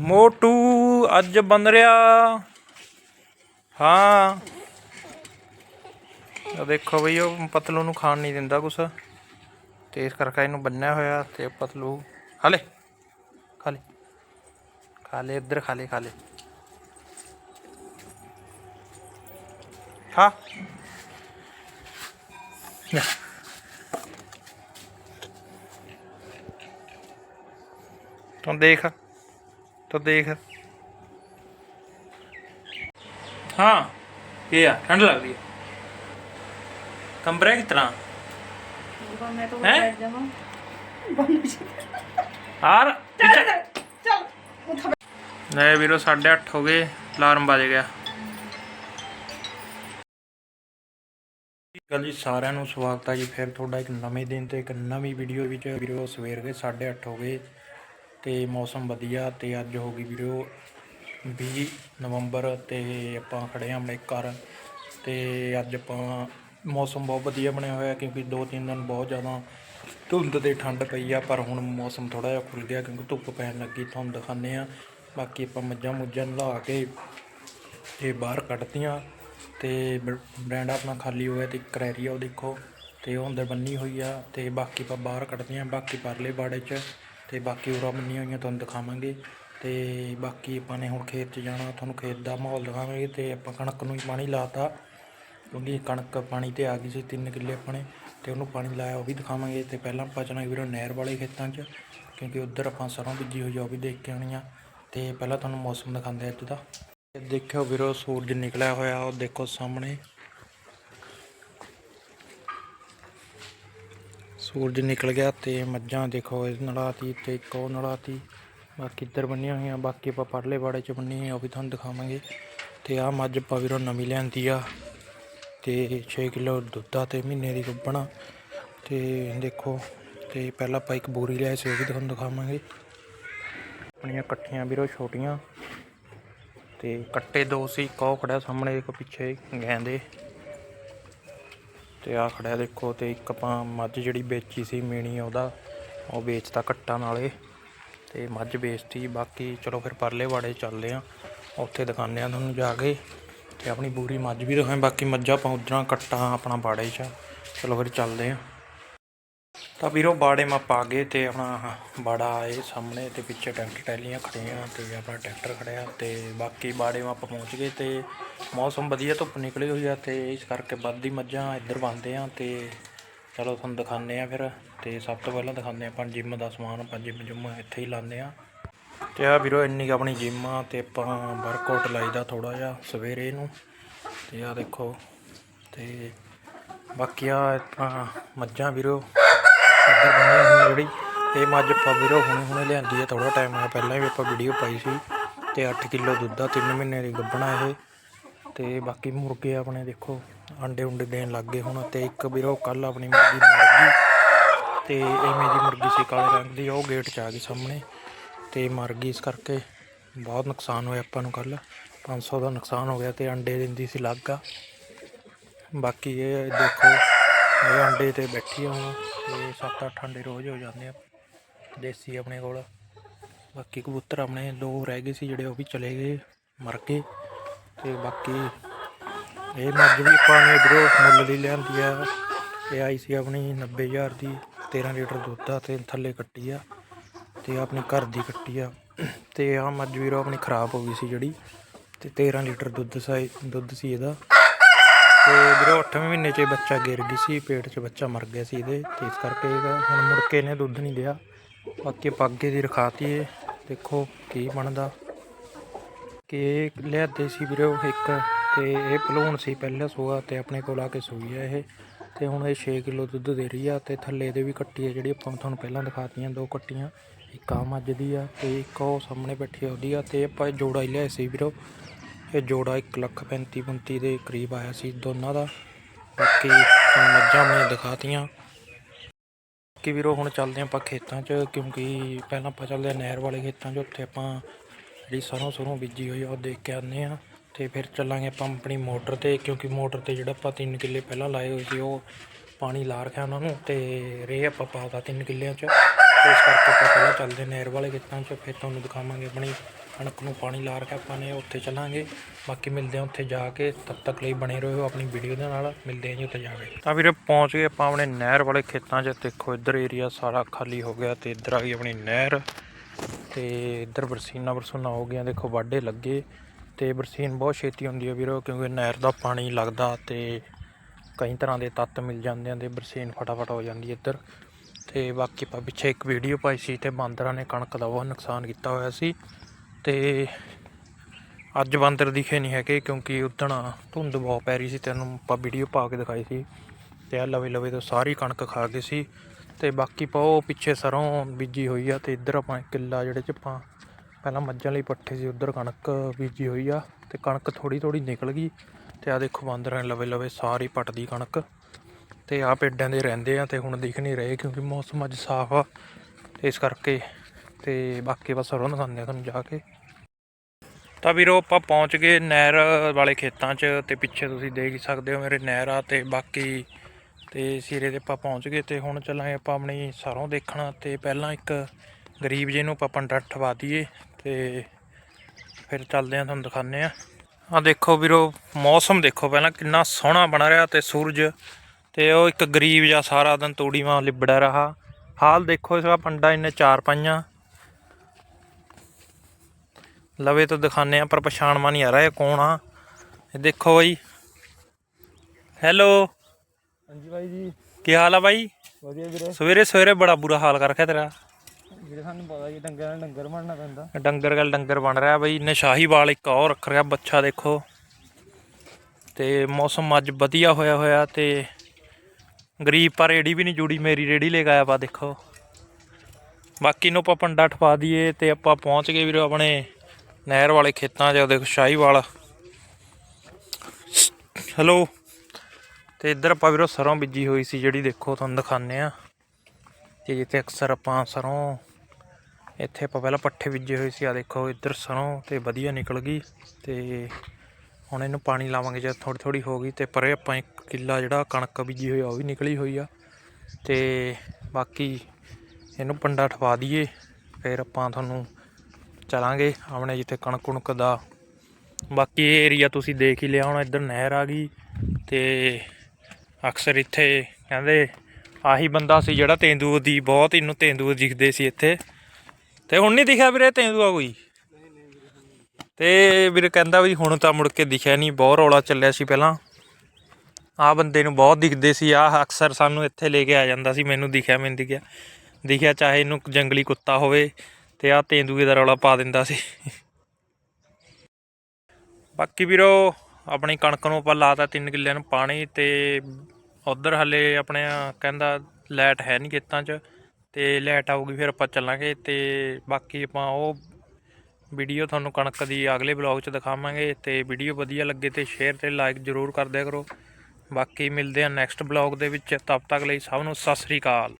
ਮੋਟੂ ਅੱਜ ਬਣ ਰਿਹਾ। ਹਾਂ। ਆ ਦੇਖੋ ਬਈ, ਉਹ ਪਤਲੂ ਨੂੰ ਖਾਣ ਨਹੀਂ ਦਿੰਦਾ ਕੁਛ। ਤੇ ਇਸ ਕਰਕੇ ਇਹਨੂੰ ਬੰਨਿਆ ਹੋਇਆ ਤੇ ਪਤਲੂ ਹਾਲੇ ਲੈ ਖਾ ਲੈ ਇੱਧਰ ਖਾਲੇ ਖਾਲੇ। ਹਾਂ ਲੈ। ਤੂੰ ਦੇਖ। ਤਾਂ ਦੇਖ। ਹਾਂ ਇਹ ਆ ਠੰਡ ਲੱਗਦੀ ਹੈ ਕਮਰਾ ਕਿਤਨਾ ਮੈਂ ਤਾਂ ਹੈਂ? ਬੈਠ ਚੱਲ ਉੱਥੇ ਵੀਰੋ 8:30 ਹੋ ਗਏ ਅਲਾਰਮ ਵੱਜ ਗਿਆ। ਗੱਲ ਜੀ ਸਾਰਿਆਂ ਨੂੰ ਸਵਾਗਤ ਹੈ ਜੀ ਫਿਰ ਤੁਹਾਡਾ ਇੱਕ ਨਵੇਂ ਦਿਨ ਤੇ ਇੱਕ ਨਵੀਂ ਵੀਡੀਓ ਵਿੱਚ। ਵੀਰੋ ਸਵੇਰ ਦੇ 8:30 ਹੋ ਗਏ। ਤੇ ਮੌਸਮ ਵਧੀਆ ਤੇ ਅੱਜ ਹੋ ਗਈ ਵੀਡੀਓ 20 ਨਵੰਬਰ ਤੇ ਆਪਾਂ ਖੜੇ ਹਾਂ ਆਪਣੇ ਘਰ ਤੇ ਅੱਜ ਆਪਾਂ ਮੌਸਮ ਬਹੁਤ ਵਧੀਆ ਬਣਿਆ ਹੋਇਆ ਕਿਉਂਕਿ ਦੋ ਤਿੰਨ ਦਿਨ ਬਹੁਤ ਜ਼ਿਆਦਾ ਧੁੰਦ ਤੇ ਠੰਡ ਪਈ ਆ, ਪਰ ਹੁਣ ਮੌਸਮ ਥੋੜਾ ਜਿਹਾ ਖੁੱਲ ਗਿਆ ਕਿਉਂਕਿ ਧੁੱਪ ਪੈਣ ਲੱਗੀ, ਤੁਹਾਨੂੰ ਦਿਖਾਉਂਦੇ ਆ ਬਾਕੀ ਆਪਾਂ ਮੱਝਾਂ ਮੁੱਝਾਂ ਨਲਾ ਕੇ ਤੇ ਬਾਹਰ ਕੱਢਤੀਆਂ ਤੇ ਬ- ਬਰਾਂਡਾ ਆਪਣਾ ਖਾਲੀ ਹੋਇਆ ਤੇ ਇੱਕ ਆ ਉਹ ਦੇਖੋ ਤੇ ਉਹ ਅੰਦਰ ਬੰਨੀ ਹੋਈ ਆ ਤੇ ਬਾਕੀ ਆਪਾਂ ਬਾਹਰ ਕੱਢਦੇ ਕੱਢਤੀਆਂ, ਬਾਕੀ ਪਰਲੇ ਬਾੜੇ 'ਚ ਤੇ ਬਾਕੀ ਉਰਾ ਬੰਨੀਆਂ ਹੋਈਆਂ ਤੁਹਾਨੂੰ ਦਿਖਾਵਾਂਗੇ। ਤੇ ਬਾਕੀ ਆਪਾਂ ਨੇ ਹੁਣ ਖੇਤ 'ਚ ਜਾਣਾ, ਤੁਹਾਨੂੰ ਖੇਤ ਦਾ ਮਾਹੌਲ ਦਿਖਾਵਾਂਗੇ ਤੇ ਆਪਾਂ ਕਣਕ ਨੂੰ ਹੀ ਪਾਣੀ ਲਾਤਾ। ਕਿਉਂਕਿ ਕਣਕ ਪਾਣੀ ਤੇ ਆ ਗਈ ਸੀ ਤਿੰਨ ਕਿੱਲੇ ਆਪਣੇ ਤੇ ਉਹਨੂੰ ਪਾਣੀ ਲਾਇਆ ਉਹ ਵੀ ਦਿਖਾਵਾਂਗੇ। ਤੇ ਪਹਿਲਾਂ ਆਪਾਂ ਚੱਲਾਂਗੇ ਵੀਰੋ ਨਹਿਰ ਵਾਲੇ ਖੇਤਾਂ 'ਚ, ਕਿਉਂਕਿ ਉੱਧਰ ਆਪਾਂ ਸਰੋਂ ਬੀਜੀ ਹੋਈ ਆ, ਉਹ ਵੀ ਦੇਖ ਕੇ ਆਉਣੀ ਆ। ਤੇ ਪਹਿਲਾਂ ਤੁਹਾਨੂੰ ਮੌਸਮ ਦਿਖਾਉਂਦੇ ਆ ਅੱਜ ਦਾ। ਦੇਖਿਓ ਵੀਰੋ, ਸੂਰਜ ਨਿਕਲਿਆ ਹੋਇਆ, ਉਹ ਦੇਖੋ ਸਾਹਮਣੇ। ਸੂਰਜ ਨਿਕਲ ਗਿਆ ਤੇ ਮੱਝਾਂ ਦੇਖੋ ਇਸ ਨਲਾਤੀ ਤੇ ਇੱਕ ਉਹ ਨਲਾਤੀ, ਬਾਕੀ ਇੱਧਰ ਬੰਨੀਆਂ ਹੋਈਆਂ, ਬਾਕੀ ਆਪਾਂ ਪਰਲੇ ਬਾੜੇ 'ਚ ਬੰਨੀ ਹੋਈ ਉਹ ਵੀ ਤੁਹਾਨੂੰ ਦਿਖਾਵਾਂਗੇ। ਤੇ ਆਹ ਮੱਝ ਆਪਾਂ ਵੀਰੋ ਨਵੀਂ ਲਿਆਂਦੀ ਆ ਤੇ 6 ਕਿਲੋ ਦੁੱਧ ਆ ਤੇ ਮਹੀਨੇ ਦੀ ਗੱਭਣਾ ਤੇ ਦੇਖੋ, ਤੇ ਪਹਿਲਾਂ ਆਪਾਂ ਇੱਕ ਬੋਰੀ ਲਿਆਏ ਸੀ, ਉਹ ਵੀ ਤੁਹਾਨੂੰ ਦਿਖਾਵਾਂਗੇ। ਆਪਣੀਆਂ ਇਕੱਠੀਆਂ ਵੀਰੋ ਛੋਟੀਆਂ। ਤੇ ਕੱਟੇ ਦੋ ਸੀ, ਇੱਕ ਉਹ ਖੜਿਆ ਸਾਹਮਣੇ, ਇੱਕ ਪਿੱਛੇ ਗੈਂਦੇ। ਤੇ ਆ ਖੜਿਆ ਦੇਖੋ ਤੇ ਇੱਕ ਆਪਾਂ ਮੱਝ ਜਿਹੜੀ ਵੇਚੀ ਸੀ ਮੀਣੀ ਉਹਦਾ, ਉਹ ਵੇਚਤਾ ਕੱਟਾਂ ਨਾਲੇ ਤੇ ਮੱਝ ਵੇਚਤੀ। ਬਾਕੀ ਚਲੋ ਫਿਰ ਪਰਲੇ ਵਾੜੇ ਚੱਲਦੇ ਆ, ਉੱਥੇ ਦਿਖਾਉਂਦੇ ਆ ਤੁਹਾਨੂੰ ਜਾ ਕੇ ਤੇ ਆਪਣੀ ਬੂਰੀ ਮੱਝ ਵੀ ਦਿਖਾਏ ਬਾਕੀ ਮੱਝਾਂ ਆਪਾਂ ਉਧਰਾਂ ਕੱਟਾਂ ਆਪਣਾ ਬਾੜੇ 'ਚ ਚਲੋ ਫਿਰ ਚੱਲਦੇ ਆ। ਤਾਂ ਵੀਰੋ ਬਾੜੇ ਮਾ ਪਾ ਗਏ ਤੇ ਆਪਣਾ ਬਾੜਾ ਇਹ ਸਾਹਮਣੇ ਤੇ ਪਿੱਛੇ ਟਰੈਕਟਰ ਟੈਲੀਆਂ ਖੜੀਆਂ ਤੇ ਆਪਣਾ ਟਰੈਕਟਰ ਖੜਿਆ ਤੇ ਬਾਕੀ ਬਾੜੇ ਮਾ ਪਹੁੰਚ ਗਏ ਤੇ ਮੌਸਮ ਵਧੀਆ ਧੁੱਪ ਨਿਕਲੀ ਹੋਈ ਆ ਤੇ ਇਸ ਕਰਕੇ ਵੱਧਦੀ ਮੱਝਾਂ ਇੱਧਰ ਬੰਦੇ ਆ ਤੇ ਚਲੋ ਤੁਹਾਨੂੰ ਦਿਖਾਉਂਦੇ ਆ ਫਿਰ ਤੇ ਸਭ ਤੋਂ ਪਹਿਲਾਂ ਦਿਖਾਉਂਦੇ ਆ ਆਪਾਂ ਜਿਮ ਦਾ ਸਮਾਨ, ਆਪਾਂ ਜਿਮ ਜੁਮ ਇੱਥੇ ਹੀ ਲਾਉਂਦੇ ਆ। ਤੇ ਆ ਵੀਰੋ ਇੰਨੀ ਕੁ ਆਪਣੀ ਜਿਮ ਆ ਤੇ ਆਪਾਂ ਵਰਕਆਊਟ ਲਾਈਦਾ ਥੋੜਾ ਜਿਹਾ ਸਵੇਰੇ ਨੂੰ ਤੇ ਆ ਦੇਖੋ ਤੇ ਬਾਕੀ ਆ ਮੱਝਾਂ ਵੀਰੋ ਇੱਧਰ ਬੰਨੀ ਹੋਈ ਜਿਹੜੀ। ਇਹ ਮੱਝ ਆਪਾਂ ਵੀਰੋ ਹੁਣੇ ਹੁਣੇ ਲਿਆਂਦੀ ਹੈ ਥੋੜਾ ਟਾਈਮ ਹੋਇਆ ਪਹਿਲਾਂ ਵੀ ਆਪਾਂ ਵੀਡੀਓ ਪਾਈ ਸੀ ਤੇ 8 ਕਿਲੋ ਦੁੱਧ ਆ 3 ਮਹੀਨੇ ਦੀ ਗੱਭਣਾ ਇਹ। ਤੇ ਬਾਕੀ ਮੁਰਗੇ ਆਪਣੇ ਦੇਖੋ ਅੰਡੇ ਉਂਡੇ ਦੇਣ ਲੱਗ ਗਏ ਹੁਣ ਤੇ ਇੱਕ ਵੀਰੋ ਕੱਲ ਆਪਣੀ ਮੁਰਗੀ ਮਰ ਗਈ। ਤੇ ਐਵੇਂ ਦੀ ਮੁਰਗੀ ਸੀ, ਕਾਲੇ ਰੰਗ ਦੀ, ਉਹ ਗੇਟ 'ਚ ਆ ਗਈ ਸਾਹਮਣੇ। ਤੇ ਮਰ ਗਈ, ਇਸ ਕਰਕੇ ਬਹੁਤ ਨੁਕਸਾਨ ਹੋਇਆ ਆਪਾਂ ਨੂੰ ਕੱਲ 500 ਦਾ ਨੁਕਸਾਨ ਹੋ ਗਿਆ ਤੇ ਅੰਡੇ ਦਿੰਦੀ ਸੀ ਲੱਗ ਬਾਕੀ ਇਹ ਦੇਖੋ ਇਹ ਅੰਡੇ ਤੇ ਬੈਠੀ ਆ ਹੁਣ, ਤੇ 7-8 ਅੰਡੇ ਰੋਜ਼ ਹੋ ਜਾਂਦੇ ਆ, ਦੇਸੀ ਆਪਣੇ ਕੋਲ। ਬਾਕੀ ਕਬੂਤਰ ਆਪਣੇ ਦੋ ਰਹਿ ਗਏ ਸੀ ਜਿਹੜੇ ਉਹ ਵੀ ਚਲੇ ਗਏ, ਮਰ ਗਏ। ਤੇ ਬਾਕੀ ਇਹ ਮੱਝ ਵੀ ਆਪਾਂ ਨੇ ਇਧਰੋਂ ਮੁੱਲ ਲਈ ਲਿਆਂਦੀ ਆ। ਇਹ ਆਈ ਸੀ ਆਪਣੀ 90000 ਦੀ 13 ਲੀਟਰ ਦੁੱਧ ਆ ਤੇ ਥੱਲੇ ਕੱਟੀ ਆ, ਤੇ ਆਪਣੀ ਘਰ ਦੀ ਕੱਟੀ ਆ। ਤੇ ਆ ਮੱਝ ਵੀਰੋ ਆਪਣੀ ਖਰਾਬ ਹੋ ਗਈ ਸੀ ਜਿਹੜੀ, ਤੇ 13 ਲੀਟਰ ਦੁੱਧ ਸਾਈ, ਦੁੱਧ ਸੀ ਇਹਦਾ। ਤੇ ਵੀਰੋ 8ਵੇਂ ਮਹੀਨੇ 'ਚ ਇਹ ਬੱਚਾ ਗਿਰ ਗਈ ਸੀ, ਪੇਟ 'ਚ ਬੱਚਾ ਮਰ ਗਿਆ ਸੀ ਇਹਦੇ, ਤੇ ਇਸ ਕਰਕੇ ਇਹਦਾ ਹੁਣ ਮੁੜ ਕੇ ਇਹਨੇ ਦੁੱਧ ਨਹੀਂ ਦਿਆ ਬਾਕੀ ਪਾਗੇ ਦੀ ਰਖਾਤੀ ਇਹ ਦੇਖੋ ਕੀ ਬਣਦਾ। ਕਿ ਇਹ ਲਿਆਦੇ ਸੀ ਵੀਰੋ ਇੱਕ, ਤੇ ਇਹ ਭਲੂਣ ਸੀ ਪਹਿਲਾਂ ਸੂਆ ਤੇ ਆਪਣੇ ਕੋਲ ਆ ਕੇ ਸੂਈ ਆ ਇਹ। ਤੇ ਹੁਣ ਇਹ 6 ਕਿਲੋ ਦੁੱਧ ਦੇ ਰਹੀ ਆ, ਤੇ ਥੱਲੇ ਇਹਦੇ ਵੀ ਕੱਟੀ ਆ ਜਿਹੜੀ ਆਪਾਂ ਤੁਹਾਨੂੰ ਪਹਿਲਾਂ ਦਿਖਾਤੀਆਂ, ਦੋ ਕੱਟੀਆਂ। ਇੱਕ ਆ ਮੱਝ ਦੀ ਆ, ਤੇ ਇੱਕ ਉਹ ਸਾਹਮਣੇ ਬੈਠੀ ਆ ਉਹਦੀ ਆ, ਤੇ ਆਪਾਂ ਜੋੜਾ ਹੀ ਲਿਆਏ ਸੀ ਵੀਰੋ। ਇਹ ਜੋੜਾ 1 ਲੱਖ 35 35 ਦੇ ਕਰੀਬ ਆਇਆ ਸੀ। ਦੋਨਾਂ ਦਾ ਬਾਕੀ ਤੁਹਾਨੂੰ ਮੱਝਾਂ ਮੈਂ ਦਿਖਾਤੀਆਂ। ਕਿ ਵੀਰੋ, ਹੁਣ ਚੱਲਦੇ ਹਾਂ ਆਪਾਂ ਖੇਤਾਂ 'ਚ, ਕਿਉਂਕਿ ਪਹਿਲਾਂ ਆਪਾਂ ਚੱਲਦੇ ਹਾਂ ਨਹਿਰ ਵਾਲੇ ਖੇਤਾਂ 'ਚ, ਉੱਥੇ ਆਪਾਂ ਜਿਹੜੀ ਸਰੋਂ ਸਰੋਂ ਬੀਜੀ ਹੋਈ ਆ, ਉਹ ਦੇਖ ਕੇ ਆਉਂਦੇ ਆ ਤੇ ਫਿਰ ਚੱਲਾਂਗੇ ਆਪਾਂ ਆਪਣੀ ਮੋਟਰ ਤੇ, ਕਿਉਂਕਿ ਮੋਟਰ ਤੇ ਜਿਹੜਾ ਆਪਾਂ 3 ਕਿੱਲੇ ਪਹਿਲਾਂ ਲਾਏ ਹੋਏ ਸੀ, ਉਹ ਪਾਣੀ ਲਾ ਰੱਖਿਆ ਉਹਨਾਂ ਨੂੰ ਤੇ ਰੇ ਆਪਾਂ ਪਾਤਾ 3 ਕਿੱਲਿਆਂ 'ਚ। ਇਸ ਕਰਕੇ ਆਪਾਂ ਪਹਿਲਾਂ ਚੱਲਦੇ ਨਹਿਰ ਵਾਲੇ ਖੇਤਾਂ 'ਚ, ਫਿਰ ਤੁਹਾਨੂੰ ਦਿਖਾਵਾਂਗੇ ਆਪਣੀ ਕਣਕ ਨੂੰ ਪਾਣੀ ਲਾ ਕੇ ਆਪਾਂ ਨੇ ਉੱਥੇ ਚੱਲਾਂਗੇ। ਬਾਕੀ ਮਿਲਦੇ ਹਾਂ ਉੱਥੇ ਜਾ ਕੇ। ਤਦ ਤੱਕ ਲਈ ਬਣੇ ਰਹੋ ਆਪਣੀ ਵੀਡੀਓ ਦੇ ਨਾਲ। ਮਿਲਦੇ ਹਾਂ ਜੀ ਉੱਥੇ ਜਾ ਕੇ। ਤਾਂ ਵੀਰੇ ਪਹੁੰਚ ਗਏ ਆਪਾਂ ਆਪਣੇ ਨਹਿਰ ਵਾਲੇ ਖੇਤਾਂ 'ਚ। ਦੇਖੋ ਇੱਧਰ ਏਰੀਆ ਸਾਰਾ ਖਾਲੀ ਹੋ ਗਿਆ ਤੇ ਇੱਧਰ ਆ ਗਈ ਆਪਣੀ ਨਹਿਰ। ਤੇ ਇੱਧਰ ਬਰਸੀਨਾ ਬਰਸੂਨਾ ਹੋ ਗਿਆ। ਦੇਖੋ ਵਾਢੇ ਲੱਗੇ ਤੇ ਬਰਸੀਨ ਬਹੁਤ ਛੇਤੀ ਹੁੰਦੀ ਹੈ ਵੀਰੋ, ਕਿਉਂਕਿ ਨਹਿਰ ਦਾ ਪਾਣੀ ਲੱਗਦਾ ਤੇ ਕਈ ਤਰ੍ਹਾਂ ਦੇ ਤੱਤ ਮਿਲ ਜਾਂਦੇ ਆ ਤੇ ਬਰਸੀਨ ਫਟਾਫਟ ਹੋ ਜਾਂਦੀ ਹੈ ਇੱਧਰ। ਤੇ ਬਾਕੀ ਆਪਾਂ ਪਿੱਛੇ ਇੱਕ ਵੀਡੀਓ ਪਾਈ ਸੀ ਤੇ ਬਾਂਦਰਾਂ ਨੇ ਕਣਕ ਦਾ ਬਹੁਤ ਨੁਕਸਾਨ ਕੀਤਾ ਹੋਇਆ ਸੀ। ਤੇ ਅੱਜ ਬਾਂਦਰ ਦਿਖੇ ਨਹੀਂ ਹੈਗੇ ਕਿਉਂਕਿ ਉਦਣ ਧੁੰਦ ਬਹੁਤ ਪੈ ਰਹੀ ਸੀ ਤੈਨੂੰ ਆਪਾਂ ਵੀਡੀਓ ਪਾ ਕੇ ਦਿਖਾਈ ਸੀ ਤੇ ਆ ਲਵੇ ਲਵੇ ਤੋਂ ਸਾਰੀ ਕਣਕ ਖਾ ਗਈ ਸੀ ਤੇ ਬਾਕੀ ਪਾ ਪਿੱਛੇ ਸਰੋਂ ਬੀਜੀ ਹੋਈ ਆ ਤੇ ਇੱਧਰ ਆਪਾਂ ਕਿੱਲਾ ਜਿਹੜੇ ਚ ਆਪਾਂ ਪਹਿਲਾਂ ਮੱਝਾਂ ਲਈ ਪੱਠੇ ਸੀ, ਉੱਧਰ ਕਣਕ ਬੀਜੀ ਹੋਈ ਆ ਤੇ ਕਣਕ ਥੋੜੀ ਥੋੜੀ ਨਿਕਲ ਗਈ ਤੇ ਆ ਦੇਖੋ ਬਾਂਦਰਾਂ ਲਵੇ ਲਵੇ ਸਾਰੀ ਪੱਟਦੀ ਕਣਕ ਤੇ ਆ ਪੇਡਾਂ ਦੇ ਰਹਿੰਦੇ ਆ ਤੇ ਹੁਣ ਦਿਖ ਨਹੀਂ ਰਹੇ ਕਿਉਂਕਿ ਮੌਸਮ ਅੱਜ ਸਾਫ਼ ਆ ਤੇ ਇਸ ਕਰਕੇ ਤੇ ਬਾਕੀ ਬਸ ਸਰੋਂ ਦਿਖਾਉਂਦੇ ਆ ਤੁਹਾਨੂੰ ਜਾ ਕੇ। ਤਾਂ ਵੀਰੋ ਆਪਾਂ ਪਹੁੰਚ ਗਏ ਨਹਿਰ ਵਾਲੇ ਖੇਤਾਂ 'ਚ ਤੇ ਪਿੱਛੇ ਤੁਸੀਂ ਦੇਖ ਸਕਦੇ ਹੋ ਮੇਰੇ ਨਹਿਰ ਆ ਤੇ ਬਾਕੀ ਤੇ ਸਿਰੇ ਤੇ ਆਪਾਂ ਪਹੁੰਚ ਗਏ ਤੇ ਹੁਣ ਚੱਲਾਂਗੇ ਆਪਾਂ ਆਪਣੀ ਸਰੋਂ ਦੇਖਣਾ ਤੇ ਪਹਿਲਾਂ ਇੱਕ ਗਰੀਬ ਜੀ ਨੂੰ ਆਪਾਂ ਪੰਡਾ ਠਵਾ ਦਈਏ ਤੇ ਫਿਰ ਚੱਲਦੇ ਆ ਤੁਹਾਨੂੰ ਦਿਖਾਉਂਦੇ ਆ ਆ ਦੇਖੋ ਵੀਰੋ, ਮੌਸਮ ਦੇਖੋ ਪਹਿਲਾਂ ਕਿੰਨਾ ਸੋਹਣਾ ਬਣ ਰਿਹਾ ਤੇ ਸੂਰਜ ਤੇ ਉਹ ਇੱਕ ਗਰੀਬ ਜਿਹਾ ਸਾਰਾ ਦਿਨ ਤੂੜੀ ਲਿਬੜਾ ਰਹਾ। ਹਾਲ ਦੇਖੋ ਇਸ ਦਾ ਪੰਡਾ ਇਹਨੇ ਚਾਰ ਪਾਈਆਂ। ਲਵੇ ਤੋਂ ਦਿਖਾਣੇ ਆ ਪਰ ਪਛਾਣ ਮਾ ਨਹੀਂ ਆ ਰਿਹਾ ਇਹ ਕੌਣ ਆ। ਇਹ ਦੇਖੋ ਬਾਈ। ਹੈਲੋ ਹਾਂਜੀ ਬਾਈ ਜੀ। ਕੀ ਹਾਲ ਆ ਬਾਈ? ਵਧੀਆ ਵੀਰੇ। ਸਵੇਰੇ ਸਵੇਰੇ ਬੜਾ ਬੁਰਾ ਹਾਲ ਕਰ ਰੱਖਿਆ ਤੇਰਾ। ਵੀਰੇ ਸਾਨੂੰ ਪਤਾ ਜੀ ਡੰਗਰਾਂ ਡੰਗਰ ਬਣਨਾ ਪੈਂਦਾ। ਡੰਗਰ ਗੱਲ ਡੰਗਰ ਬਣ ਰਿਹਾ ਬਈ। ਇਹਨੇ ਸ਼ਾਹੀ ਵਾਲ ਇੱਕ ਹੋਰ ਰੱਖ ਰਿਹਾ ਬੱਚਾ ਦੇਖੋ। ਤੇ ਮੌਸਮ ਅੱਜ ਵਧੀਆ ਹੋਇਆ ਹੋਇਆ ਤੇ ਗਰੀਬ ਪਰ ਰੇੜੀ ਵੀ ਨਹੀਂ ਜੁੜੀ ਮੇਰੀ ਰੇੜੀ ਲੈ ਕੇ ਆਇਆ ਵਾ ਦੇਖੋ। ਬਾਕੀ ਨੂੰ ਆਪਾਂ ਪੰਡਾ ਠਪਾ ਦਈਏ ਤੇ ਆਪਾਂ ਪਹੁੰਚ ਗਏ ਵੀਰੋ ਆਪਣੇ ਨਹਿਰ ਵਾਲੇ ਖੇਤਾਂ 'ਚ ਦੇਖੋ ਸ਼ਾਹੀ ਵਾਲ ਹੈਲੋ ਤੇ ਇੱਧਰ ਆਪਾਂ ਵੀਰੋ ਸਰੋਂ ਬੀਜੀ ਹੋਈ ਸੀ, ਜਿਹੜੀ ਦੇਖੋ ਤੁਹਾਨੂੰ ਦਿਖਾਉਂਦੇ ਆ ਤੇ ਜਿੱਥੇ ਅਕਸਰ ਆਪਾਂ ਸਰੋਂ, ਇੱਥੇ ਆਪਾਂ ਪਹਿਲਾਂ ਪੱਠੇ ਬੀਜੇ ਹੋਏ ਸੀ ਆ ਦੇਖੋ ਇੱਧਰ ਸਰੋਂ ਤੇ ਵਧੀਆ ਨਿਕਲ ਗਈ। ਤੇ ਹੁਣ ਇਹਨੂੰ ਪਾਣੀ ਲਾਵਾਂਗੇ, ਜਦ ਥੋੜੀ ਥੋੜੀ ਹੋ ਗਈ ਤੇ ਪਰੇ ਆਪਾਂ ਇੱਕ ਕਿੱਲਾ ਜਿਹੜਾ ਕਣਕ ਬੀਜੀ ਹੋਈ ਆ, ਉਹ ਵੀ ਨਿਕਲੀ ਹੋਈ ਆ। ਤੇ ਬਾਕੀ ਇਹਨੂੰ ਪੰਡਾ ਠਵਾ ਦਈਏ, ਫਿਰ ਆਪਾਂ ਤੁਹਾਨੂੰ ਚਲਾਂਗੇ ਆਪਣੇ ਜਿੱਥੇ ਕਣਕ ਕੁਣਕ ਦਾ। ਬਾਕੀ ਇਹ ਏਰੀਆ ਤੁਸੀਂ ਦੇਖ ਹੀ ਲਿਆ ਹੁਣ, ਇੱਧਰ ਨਹਿਰ ਆ ਗਈ ਤੇ ਅਕਸਰ ਇੱਥੇ ਕਹਿੰਦੇ ਆਹੀ ਬੰਦਾ ਸੀ ਜਿਹੜਾ ਤੇਂਦੂਆ ਦੀ ਬਹੁਤ ਇਹਨੂੰ ਤੇਂਦੂਆ ਦਿਖਦੇ ਸੀ ਇੱਥੇ। ਤੇ ਹੁਣ ਨਹੀਂ ਦਿਖਿਆ ਵੀਰੇ ਤੇਂਦੂਆ ਕੋਈ? ਤੇ ਵੀਰ ਕਹਿੰਦਾ ਵੀ ਹੁਣ ਤਾਂ ਮੁੜ ਕੇ ਦਿਖਿਆ ਨਹੀਂ, ਬਹੁਤ ਰੌਲਾ ਚੱਲਿਆ ਸੀ ਪਹਿਲਾਂ। ਆ ਬੰਦੇ ਨੂੰ ਬਹੁਤ ਦਿਖਦੇ ਸੀ ਆ ਅਕਸਰ ਸਾਨੂੰ ਇੱਥੇ ਲੈ ਕੇ ਆ ਜਾਂਦਾ ਸੀ, ਮੈਨੂੰ ਦਿਖਿਆ ਮੈਨੂੰ ਦਿਖਿਆ। ਦਿਖਿਆ ਚਾਹੇ ਇਹਨੂੰ ਜੰਗਲੀ ਕੁੱਤਾ ਹੋਵੇ ਤੇ ਆ ਤੇਂਦੂਏ ਦਾ ਰੌਲਾ ਪਾ ਦਿੰਦਾ ਸੀ। ਬਾਕੀ ਵੀਰੋ, ਆਪਣੀ ਕਣਕ ਨੂੰ ਆਪਾਂ ਲਾਤਾ 3 ਕਿੱਲਿਆਂ ਨੂੰ ਪਾਣੀ ਤੇ ਉਧਰ ਹਲੇ ਆਪਣੇ ਕਹਿੰਦਾ ਲਾਈਟ ਹੈ ਨਹੀਂ ਖੇਤਾਂ 'ਚ ਤੇ ਲਾਈਟ ਆਊਗੀ ਫਿਰ ਆਪਾਂ ਚੱਲਾਂਗੇ ਤੇ ਬਾਕੀ ਆਪਾਂ ਉਹ ਵੀਡੀਓ ਤੁਹਾਨੂੰ ਕਣਕ ਦੀ ਅਗਲੇ ਬਲੌਗ 'ਚ ਦਿਖਾਵਾਂਗੇ ਤੇ ਵੀਡੀਓ ਵਧੀਆ ਲੱਗੇ ਤੇ ਸ਼ੇਅਰ ਤੇ ਲਾਈਕ ਜ਼ਰੂਰ ਕਰ ਦਿਆ ਕਰੋ। ਬਾਕੀ ਮਿਲਦੇ ਆ ਨੈਕਸਟ ਬਲੌਗ ਦੇ ਵਿੱਚ, ਤਬ ਤੱਕ ਲਈ ਸਭ ਨੂੰ ਸਤਿ ਸ੍ਰੀ ਅਕਾਲ।